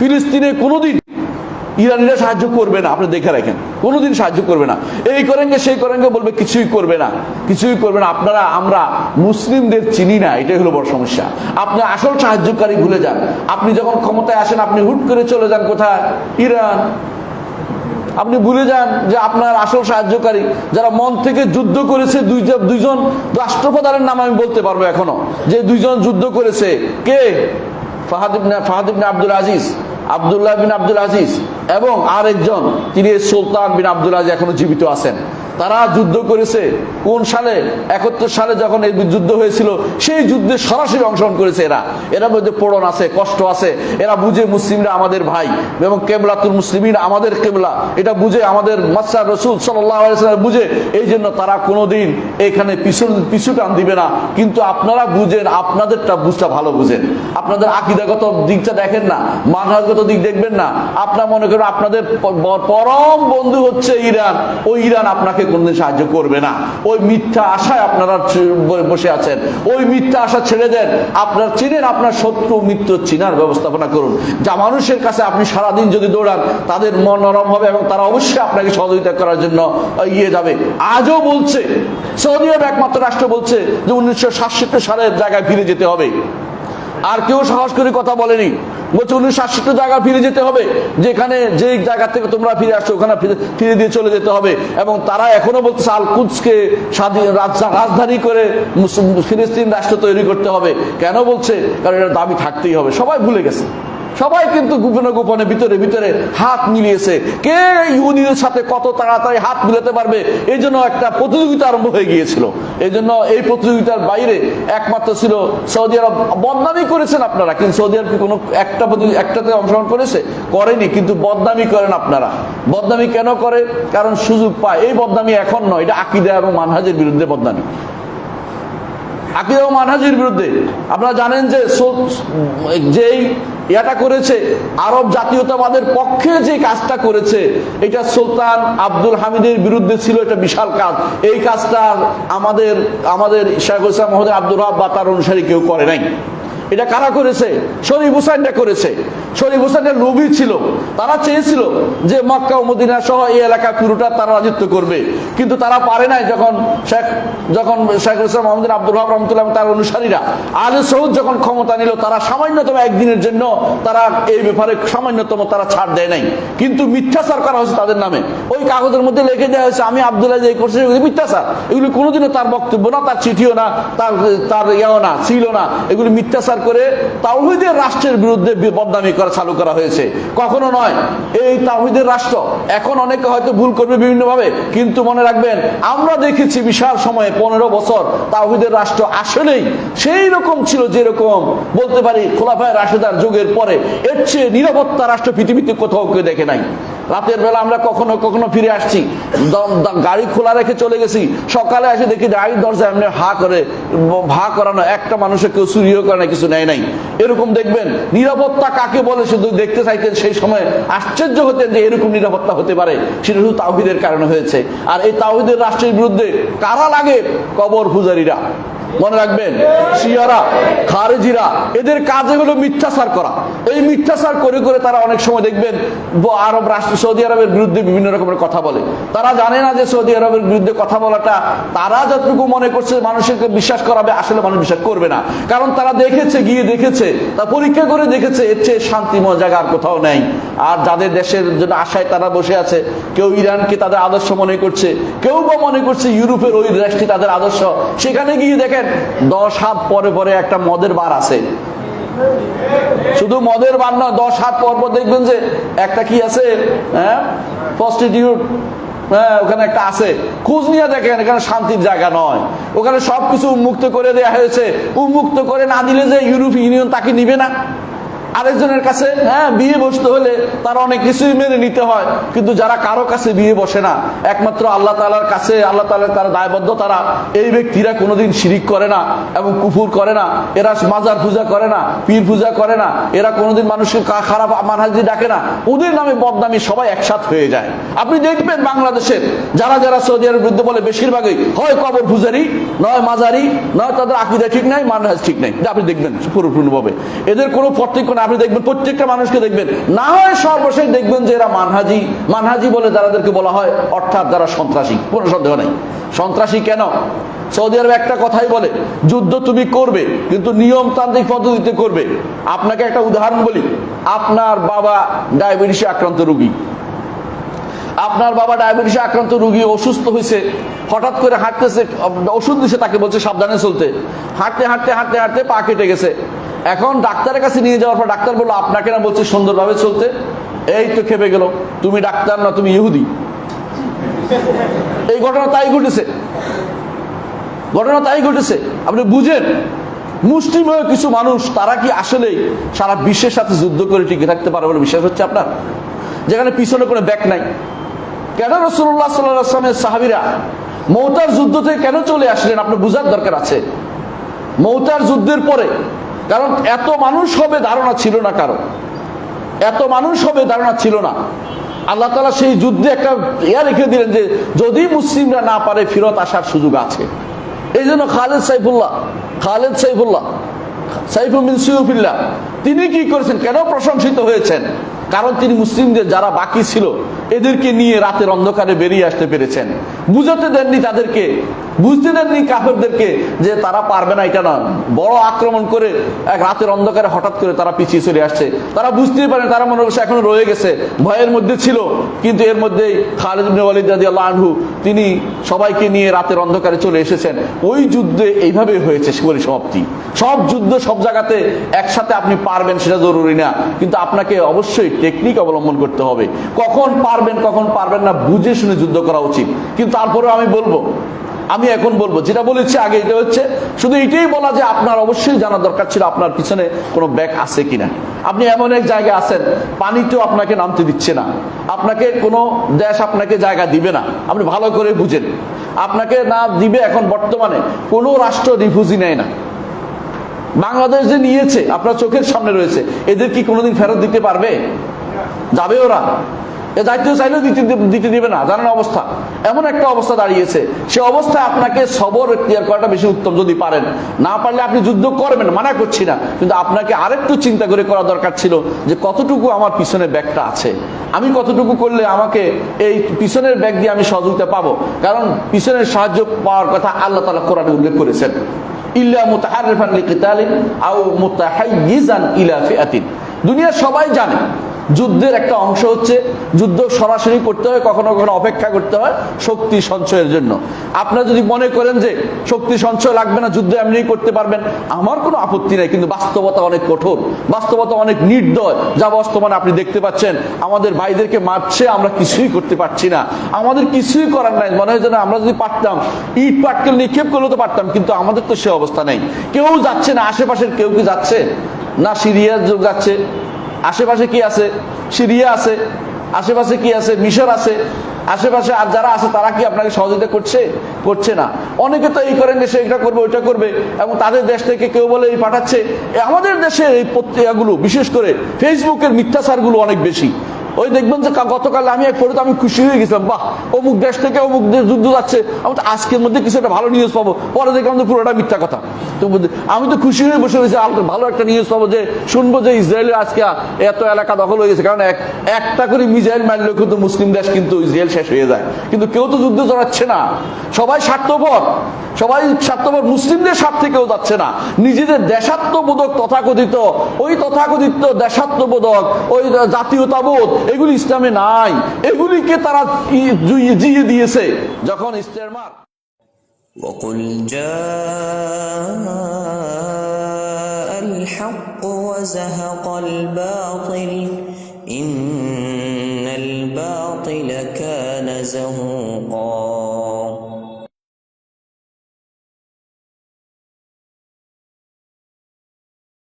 ফিলিস্তিনে কোনোদিন ইরানিরা সাহায্য করবে না। আপনি দেখে রাখেন। কোনোদিন সাহায্য করবে না। এই করেনগে সেই করেনগে বলবে, কিছুই করবে না। কিছুই করবে না। আপনারা, আমরা মুসলিমদের চিনি না। এটাই হলো বড় সমস্যা। আপনি আসল সাহায্যকারী ভুলে যান। আপনি যখন ক্ষমতায় আসেন, আপনি হুট করে চলে যান কোথায়? ইরান। আপনি ভুলে যান যে আপনার আসল সাহায্যকারী যারা মন থেকে যুদ্ধ করেছে দুইজন রাষ্ট্রপ্রধানের নাম আমি বলতে পারব এখনও। যে দুইজন যুদ্ধ করেছে, কে? ফাহাদ ফাহাদ আব্দুল আজিজ। আব্দুল্লাহ বিন আব্দুল আজিজ এবং আরেকজন তিনি সুলতান বিন আব্দুল আজিজ এখনও জীবিত আছেন। তারা যুদ্ধ করেছে। কোন সালে? একাত্তর সালে যখন এই যুদ্ধ হয়েছিল, সেই যুদ্ধে সরাসরি অংশগ্রহণ করেছে এরা। এরা মধ্যে পড়ন আছে, কষ্ট আছে। এরা বুঝে মুসলিমরা আমাদের ভাই এবং কেবলাতুল মুসলিমিন আমাদের কেবলা। এটা বুঝে আমাদের মাসার রসুল সাল্লাহ বুঝে এই জন্য তারা কোনোদিন এখানে পিছু পিছু টান দিবে না। কিন্তু আপনারা বুঝেন, আপনাদেরটা বুঝটা ভালো বুঝেন। আপনাদের আকিদাগত দিকটা দেখেন না, মানহাজগত দিক দেখবেন না। আপনার মনে করেন আপনাদের পরম বন্ধু হচ্ছে ইরান। ওই ইরান আপনাকে কোনদিন সাহায্য করবে না। ওই মিথ্যা আশায় আপনারা বসে আছেন। ওই মিথ্যা আশা ছেড়ে দেন। আপনার চিনেন, আপনার শত্রু মিত্র চিনার ব্যবস্থাপনা করুন। যা মানুষের কাছে আপনি সারাদিন যদি দৌড়ান, তাদের মন নরম হবে এবং তারা অবশ্যই আপনাকে সহযোগিতা করার জন্য ইয়ে যাবে। আজও বলছে, সৌদি আরব একমাত্র রাষ্ট্র বলছে যে উনিশশো সাতষট্টি সালের জায়গায় ফিরে যেতে হবে। আর কেউ সাহস করে কথা বলেনি। বলছে, উনিশশো সাতষট্টি জায়গা ফিরে যেতে হবে। যেখানে যে জায়গা থেকে তোমরা ফিরে আসছো, ওখানে ফিরে- দিয়ে চলে যেতে হবে। এবং তারা এখনও বলছে আল কুদসকে স্বাধীন রাজধানী করে ফিলিস্তিন রাষ্ট্র তৈরি করতে হবে। কেন বলছে? কারণ এটা দাবি থাকতেই হবে। সবাই ভুলে গেছে। সবাই কিন্তু গোপনে গোপনে ভিতরে ভিতরে হাত মিলিয়েছে। কে ইউনিয়নের সাথে কত তাড়াতাড়ি হাত মিলাতে পারবে? এই জন্য একটা প্রতিযোগিতা আরম্ভ হয়ে গিয়েছিল। এই জন্য এই প্রতিযোগিতার বাইরে একমাত্র ছিল সৌদি আরব। বদনামি করেছেন আপনারা, কিন্তু সৌদি আরব কোনো একটা একটাতে অংশগ্রহণ করেছে? করেনি, কিন্তু বদনামি করেন আপনারা। বদনামি কেন করে? কারণ সুযোগ পায়। এই বদনামি এখন নয়, এটা আকিদা এবং মানহাজের বিরুদ্ধে বদনামি। আকিদা ও বিরুদ্ধে। আপনারা জানেন যে যেই ইয়াটা করেছে, আরব জাতীয়তাবাদের পক্ষে যে কাজটা করেছে, এটা সুলতান আব্দুল হামিদের বিরুদ্ধে ছিল এটা বিশাল কাজ। এই কাজটা আমাদের আমাদের শেখ হোসেন মহোদয় আব্দুল রাব বা তার অনুসারী কেউ করে নাই। এটা কারা করেছে? শরীফ হুসাইনটা করেছে। শরীফ হুসাইনের লোভী ছিল। তারা চেয়েছিল যে মক্কা ও মদিনা সহ এই এলাকা পুরোটা তারা রাজত্ব করবে। কিন্তু তারা পারে নাই যখন শেখ যখন শেখ ইসলাম মোহাম্মদ আব্দুল রহমান রহমতুল্লাহ তার অনুসারীরা। আলে সৌদ যখন ক্ষমতা নিল, তারা সামান্যতম একদিনের জন্য তারা এই ব্যাপারে সামান্যতম তারা ছাড় দেয় নাই। কিন্তু মিথ্যাচার করা হয়েছে তাদের নামে। ওই কাগজের মধ্যে লিখে দেওয়া হয়েছে, আমি আব্দুল্লাহ যে করছি, এগুলি মিথ্যাচার। এগুলি কোনোদিনও তার বক্তব্য না, তার চিঠিও না, তার তার ইয়েও না ছিল না। এগুলি মিথ্যাচার করে তাওহিদের রাষ্ট্রের বিরুদ্ধে বদনামি করা, চালু করা হয়েছে। কখনো নয়। এই তাওহিদের রাষ্ট্র, এখন অনেকে হয়তো ভুল করবে বিভিন্ন ভাবে কিন্তু মনে রাখবেন, আমরা দেখেছি বিশাল সময়ে পনেরো বছর তাওহিদের রাষ্ট্র আসলেই সেই রকম ছিল যেরকম, বলতে পারি, খোলাফায় রাশেদার যুগের পরে। এর চেয়ে নিরাপত্তা রাষ্ট্র পৃথিবীতে কোথাও কেউ দেখে নাই। রাতের বেলা আমরা কখনো কখনো ফিরে আসছি গাড়ি খোলা রেখে চলে গেছি। সকালে এসে দেখি গাড়ির দরজা এমনি হা করে ভা করানো, একটা মানুষের কেউ চুরিও করে না কিছু নেয় নাই। এরকম দেখবেন, নিরাপত্তা কাকে বলে শুধু দেখতে চাইতেন সেই সময় আশ্চর্য হতেন যে এরকম নিরাপত্তা হতে পারে, সেটা শুধু তাহিদের কারণে হয়েছে। আর এই তাহিদের রাষ্ট্রের বিরুদ্ধে কারা লাগে? কবর পূজারীরা। মনে রাখবেন, শিয়ারা, খারেজিরা, এদের কাজে হলো মিথ্যাচার করা। এই মিথ্যাচার করে করে তারা অনেক সময় দেখবেন আরব রাষ্ট্র, সৌদি আরবের বিরুদ্ধে বিভিন্ন রকমের কথা বলে। তারা জানে না যে সৌদি আরবের বিরুদ্ধে কথা বলাটা, তারা যতটুকু মনে করছে মানুষকে বিশ্বাস করাবে, আসলে মানুষ বিশ্বাস করবে না। কারণ তারা দেখেছে, গিয়ে দেখেছে, তা পরীক্ষা করে দেখেছে, এর চেয়ে শান্তিময় জায়গা আর কোথাও নেই। আর যাদের দেশের জন্য আশায় তারা বসে আছে, কেউ ইরানকে তাদের আদর্শ মনে করছে, কেউ বা মনে করছে ইউরোপের ওই দেশটি তাদের আদর্শ। সেখানে গিয়ে দেখেন দশ হাত পরে পরে একটা মদের বার আছে। শুধু মদের বার নয়, দশ হাত পর পর দেখবেন যে একটা কি আছে হ্যাঁ? প্রস্টিটিউট হ্যাঁ ওখানে একটা আছে। খোঁজ নিয়ে দেখেন, এখানে শান্তির জায়গা নয়। ওখানে সবকিছু উন্মুক্ত করে দেওয়া হয়েছে। উন্মুক্ত করে না দিলে যে ইউরোপ ইউনিয়ন তাকে নিবে না। আরেকজনের কাছে হ্যাঁ বিয়ে বসতে হলে তার অনেক কিছুই মেনে নিতে হয়, কিন্তু যারা কারও কাছে বিয়ে বসে না, একমাত্র আল্লাহ তালার কাছে, আল্লাহ তালার তারা দায়বদ্ধ তারা এই ব্যক্তিরা কোনোদিন শিরিক করে না এবং কুফুর করে না, এরা মাজার পূজা করে না, পীর পূজা করে না, এরা কোনোদিন মানুষকে খারাপ মানহাজি ডাকে না, ওদের নামে বদনামি সবাই একসাথ হয়ে যায়। আপনি দেখবেন বাংলাদেশের, যারা যারা সৌদি আরবের বিরুদ্ধে বলে বেশিরভাগই হয় কবর পূজারি, নয় মাজারি, নয় তাদের আকিদা ঠিক নাই, মানহাজ ঠিক নাই। আপনি দেখবেন পুরোপূর্ণভাবে এদের কোনো প্রত্যেক আপনি দেখবেন প্রত্যেকটা মানুষকে দেখবেন। না হয় সর্বশেষ দেখবেন যে এরা মানহাজি। মানহাজি বলে যারাদেরকে বলা হয়, অর্থাৎ যারা সন্ত্রাসী। কোনো সন্দেহ নেই। সন্ত্রাসী কেন? সৌদি আরব একটা কথাই বলে, যুদ্ধ তুমি করবে, কিন্তু নিয়মতান্ত্রিক পদ্ধতিতে করবে। আপনাকে একটা উদাহরণ বলি। আপনার বাবা ডায়াবেটিসে আক্রান্ত রুগী। আপনার বাবা ডায়াবেটিসে আক্রান্ত রুগী, অসুস্থ হয়েছে, হঠাৎ করে হাঁটতেছে ওষুধ দিছে, তাকে বলছে, সাবধানে চলতে। হাঁটতে হাঁটতে হাঁটতে হাঁটতে পা কেটে গেছে। এখন ডাক্তারের কাছে নিয়ে যাওয়ার পর ডাক্তার বলল, আপনাকে না বলছে সুন্দরভাবে চলতে। এই তো খেপে গেল। তুমি ডাক্তার না, তুমি ইহুদি। এই ঘটনা তাই ঘটেছে। ঘটনা তাই ঘটেছে। আপনি বুঝেন মুসলিমীয় কিছু মানুষ, তারা কি আসলেই সারা বিশ্বের সাথে যুদ্ধ করে টিকে থাকতে পারে বলে বিশ্বাস হচ্ছে আপনার? যেখানে পিছনে কোনো ব্যাক নাই। কেন রসুল্লাহ সাল্লামের সাহাবিরা মৌতার যুদ্ধ থেকে কেন চলে আসলেন? আপনার বুঝার দরকার আছে। মৌতার যুদ্ধের পরে কারণ এত মানুষ হবে ধারণা ছিল না কারও। এত মানুষ হবে ধারণা ছিল না। আল্লাহ তালা সেই যুদ্ধে একটা ইয়া রেখে দিলেন যে, যদি মুসলিমরা না পারে, ফিরত আসার সুযোগ আছে। এই জন্য খালেদ সাইফুল্লাহ খালেদ সাইফুল্লাহ সিউফিল্লাহ, তিনি কি করেছেন? কেন প্রশংসিত হয়েছেন? কারণ তিনি মুসলিমদের যারা বাকি ছিল, এদেরকে নিয়ে রাতের অন্ধকারে বেরিয়ে আসতে পেরেছেন। বুঝাতে দেননি তাদেরকে, বুঝতে দেননি কাফেরদেরকে যে তারা পারবে না, এটা না বড় আক্রমণ করে এক রাতের অন্ধকারে হঠাৎ করে তারা পিছিয়ে চলে আসছে। তারা বুঝতেই পারেন, তারা মনে করছে এখনও রয়ে গেছে, ভয়ের মধ্যে ছিল। কিন্তু এর মধ্যেই খালিদ ওয়ালিদ রাদিয়াল্লাহু আনহু, তিনি সবাইকে নিয়ে রাতের অন্ধকারে চলে এসেছেন। ওই যুদ্ধে এইভাবে হয়েছে পরিসমাপ্তি সব যুদ্ধ সব জায়গাতে একসাথে আপনি পারবেন সেটা জরুরি না। কিন্তু আপনাকে অবশ্যই টেকনিক অবলম্বন করতে হবে। কখন পারবেন কখন পারবেন না, বুঝে শুনে যুদ্ধ করা উচিত। কিন্তু তারপরেও আমি বলব, আমি এখন বলব, যেটা বলেছি আগে এটা হচ্ছে, শুধু এটাই বলা যে আপনার অবশ্যই জানা দরকার ছিল আপনার পিছনে কোনো ব্যাগ আছে কিনা। আপনি এমন এক জায়গায় আছেন, পানিতেও আপনাকে নামতে দিচ্ছে না। আপনাকে কোনো দেশ আপনাকে জায়গা দিবে না। আপনি ভালো করে বুঝেন। আপনাকে না দিবে এখন বর্তমানে কোনো রাষ্ট্র রিফিউজি নেয় না। বাংলাদেশ যে নিয়েছে, আপনার চোখের সামনে রয়েছে, এদের কি কোনোদিন ফেরত দিতে পারবে? যাবে ওরা। এ দায়িত্ব চাইলেও দিতে দিতে দিবে না, জানেন অবস্থা। এমন একটা অবস্থা দাঁড়িয়েছে। সে অবস্থায় আপনাকে সবর ক্লিয়ার করাটা বেশি উত্তম যদি পারেন। না পারলে আপনি যুদ্ধ করবেন, মানা করছি না। কিন্তু আপনাকে আরেকটু চিন্তা করে করা দরকার ছিল যে কতটুকু আমার পিছনে ব্যাগটা আছে। আমি কতটুকু করলে আমাকে এই পিছনের ব্যাগ দিয়ে আমি সহযোগিতা পাবো? কারণ পিছনের সাহায্য পাওয়ার কথা আল্লাহ তালা কোরআনে উল্লেখ করেছেন। ইল্লা মুতাহারিফান লিকিতালিন আও মুতাহাইয়িজান ইলা ফিআতিন। দুনিয়া সবাই জানে যুদ্ধের একটা অংশ হচ্ছে, যুদ্ধ সরাসরি করতে হয়, কখনো কখনো অপেক্ষা করতে হয় শক্তি সঞ্চয়ের জন্য। আপনারা যদি মনে করেন যে শক্তি সঞ্চয় লাগবে না, যুদ্ধ এমনি করতে পারবেন, আমার কোনো আপত্তি নাই, কিন্তু বাস্তবতা অনেক কঠোর, বাস্তবতা অনেক নির্দয়। যা বর্তমানে আপনি দেখতে পাচ্ছেন, আমাদের ভাইদেরকে মারছে, আমরা কিছুই করতে পারছি না। আমাদের কিছুই করার নাই, মনে হয় যেন আমরা যদি পারতাম, ইট পাটকেল নিক্ষেপ করলে তো পারতাম, কিন্তু আমাদের তো সে অবস্থা নেই। কেউ যাচ্ছে না, আশেপাশের কেউ কি যাচ্ছে? না সিরিয়া যাচ্ছে আশেপাশে কি আছে? সিরিয়া আছে। আশেপাশে কি আছে? মিশর আছে। আশেপাশে আর যারা আছে, তারা কি আপনাকে সহযোগিতা করছে? করছে না। অনেকে তো এই করেন সে এটা করবে, ওইটা করবে, এবং তাদের দেশ থেকে কেউ বলে এই পাঠাচ্ছে। আমাদের দেশের এই পত্রিকাগুলো, বিশেষ করে ফেসবুকের মিথ্যাচারগুলো অনেক বেশি। ওই দেখবেন যে গতকাল আমি এক পড়ে তো আমি খুশি হয়ে গেছিলাম, বাহ, অমুক দেশ থেকে অমুক দেশ যুদ্ধ যাচ্ছে। আমি তো আজকের মধ্যে কিছু একটা ভালো নিউজ পাবো, পরে দেখলাম যে পুরোটা মিথ্যা কথা। তো আমি তো খুশি হয়ে বসে রয়েছি আর ভালো একটা নিউজ পাবো যে শুনব যে ইসরায়েলের আজকে এত এলাকা দখল হয়ে গেছে। কারণ এক একটা করে মিসাইল মারলেও কিন্তু মুসলিম দেশ কিন্তু ইসরায়েল শেষ হয়ে যায় কিন্তু কেউ তো যুদ্ধ জড়াচ্ছে না সবাই স্বার্থপর সবাই স্বার্থপর মুসলিমদের স্বার্থে কেউ যাচ্ছে না নিজেদের দেশাত্মবোধক তথাকথিত ওই তথাকথিত দেশাত্মবোধক ওই জাতীয়তাবোধ এগুলি ইসলামে নাই এগুলিকে তারা ই- জুইয়ে- জিয়ে দিয়েছে যখন ইস্তেমার وقل جاء الحق وزهق الباطل إن الباطل كان زهوقا